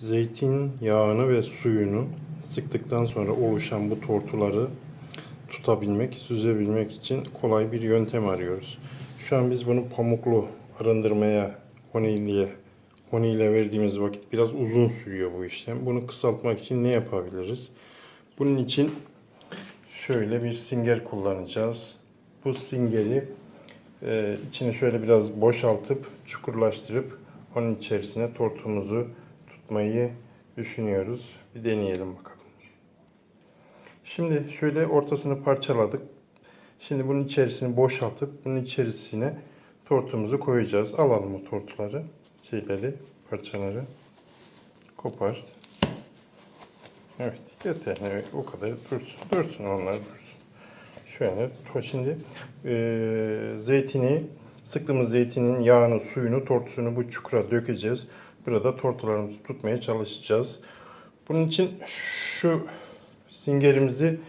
Zeytin yağını ve suyunu sıktıktan sonra oluşan bu tortuları tutabilmek, süzebilmek için kolay bir yöntem arıyoruz. Şu an biz bunu pamuklu arındırmaya, honeyliye, honiyle verdiğimiz vakit biraz uzun sürüyor bu işlem. Bunu kısaltmak için ne yapabiliriz? Bunun için şöyle bir singer kullanacağız. Bu singeri e, içini şöyle biraz boşaltıp çukurlaştırıp onun içerisine tortumuzu tutmayı düşünüyoruz. Bir deneyelim bakalım. Şimdi şöyle ortasını parçaladık. Şimdi bunun içerisini boşaltıp bunun içerisine tortumuzu koyacağız. Alalım o tortuları, şeyleri, parçaları. Kopart. Evet, yeter. Evet, o kadar dursun. Dursun onlar dursun. Şöyle, şimdi eee zeytini, sıktığımız zeytinin yağını, suyunu, tortusunu bu çukura dökeceğiz. Burada tortularımızı tutmaya çalışacağız. Bunun için şu singerimizi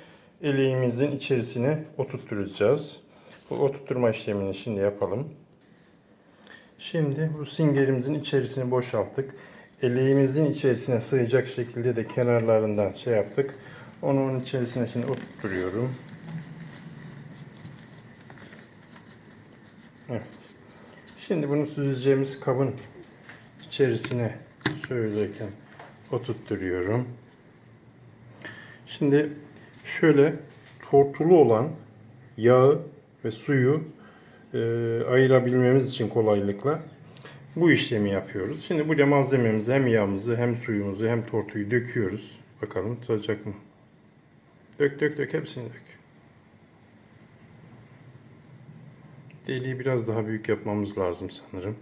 eleğimizin içerisine oturtturacağız. Bu oturtturma işlemini şimdi yapalım. Şimdi bu singerimizin içerisini boşalttık. Eleğimizin içerisine sığacak şekilde de kenarlarından şey yaptık. Onu onun içerisine şimdi oturtturuyorum. Evet. Şimdi bunu süzeceğimiz kabın içerisine şöyleyken oturtturuyorum. Şimdi şöyle tortulu olan yağı ve suyu e, ayırabilmemiz için kolaylıkla bu işlemi yapıyoruz. Şimdi buraya malzememizi hem yağımızı hem suyumuzu hem tortuyu döküyoruz. Bakalım tutacak mı? Dök dök dök hepsini dök. Deliği biraz daha büyük yapmamız lazım sanırım.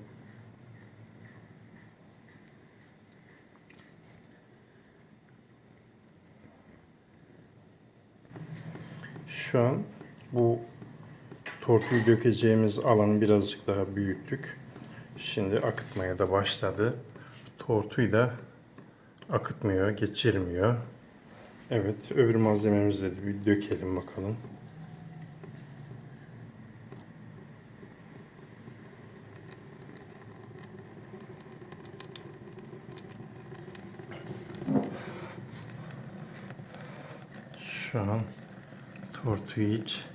Şu an bu tortuyu dökeceğimiz alanı birazcık daha büyüttük. Şimdi akıtmaya da başladı. Tortuyu da akıtmıyor, geçirmiyor. Evet, öbür malzememizi de bir dökelim bakalım. Şu an tortuyu hiç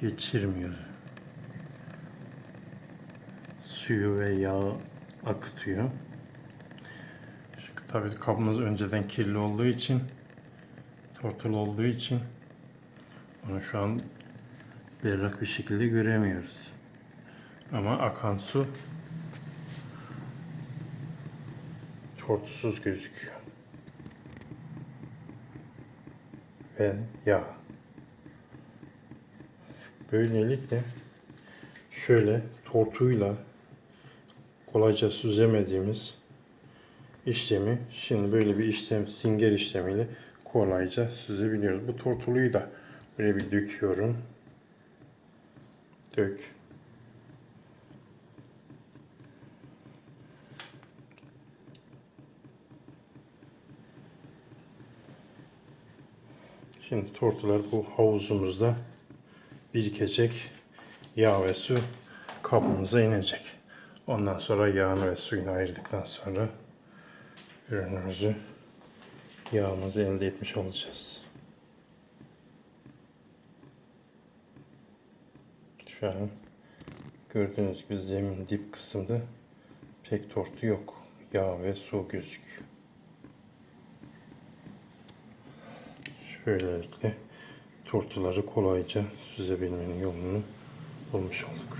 geçirmiyor. Suyu ve yağı akıtıyor. Şu, tabii kabımız önceden kirli olduğu için tortul olduğu için onu şu an berrak bir şekilde göremiyoruz. Ama akan su tortusuz gözüküyor. Ve yağ. Böylelikle şöyle tortuyla kolayca süzemediğimiz işlemi şimdi böyle bir işlem singer işlemiyle kolayca süzebiliyoruz. Bu tortuluyu da böyle bir döküyorum. Dök. Şimdi tortular bu havuzumuzda birikecek. Yağ ve su kabımıza inecek. Ondan sonra yağını ve suyunu ayırdıktan sonra ürünümüzü yağımızı elde etmiş olacağız. Şu an gördüğünüz gibi zemin dip kısımda pek tortu yok. Yağ ve su gözüküyor. Böylelikle tortuları kolayca süzebilmenin yolunu bulmuş olduk.